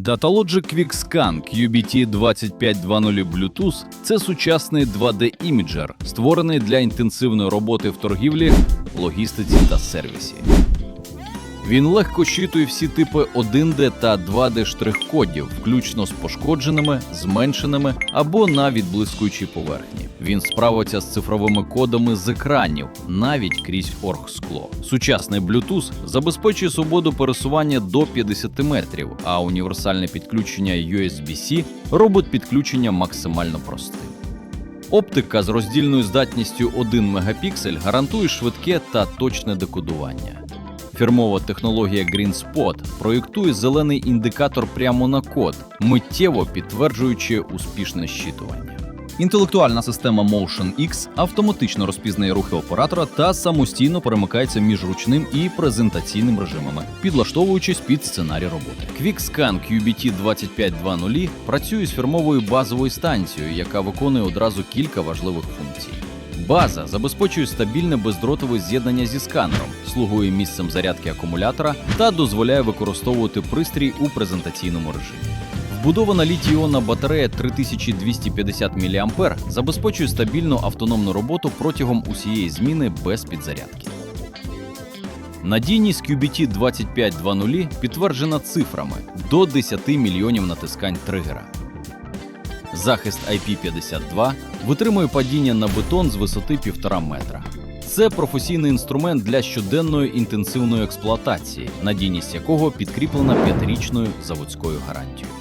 Datalogic QuickScan QBT2520 Bluetooth – це сучасний 2D-іміджер, створений для інтенсивної роботи в торгівлі, логістиці та сервісі. Він легко щитує всі типи 1D та 2D штрих-кодів, включно з пошкодженими, зменшеними або на відблискуючій поверхні. Він справиться з цифровими кодами з екранів, навіть крізь оргскло. Сучасний Bluetooth забезпечує свободу пересування до 50 метрів, а універсальне підключення USB-C робить підключення максимально простим. Оптика з роздільною здатністю 1 мегапіксель гарантує швидке та точне декодування. Фірмова технологія GreenSpot проєктує зелений індикатор прямо на код, миттєво підтверджуючи успішне щитування. Інтелектуальна система Motion X автоматично розпізнає рухи оператора та самостійно перемикається між ручним і презентаційним режимами, підлаштовуючись під сценарій роботи. QuickScan QBT2520 працює з фірмовою базовою станцією, яка виконує одразу кілька важливих функцій. База забезпечує стабільне бездротове з'єднання зі сканером, слугує місцем зарядки акумулятора та дозволяє використовувати пристрій у презентаційному режимі. Вбудована літій-іонна батарея 3250 мА забезпечує стабільну автономну роботу протягом усієї зміни без підзарядки. Надійність QBT 2520 підтверджена цифрами до 10 мільйонів натискань тригера. Захист IP52 витримує падіння на бетон з висоти 1,5 метра. Це професійний інструмент для щоденної інтенсивної експлуатації, надійність якого підкріплена п'ятирічною заводською гарантією.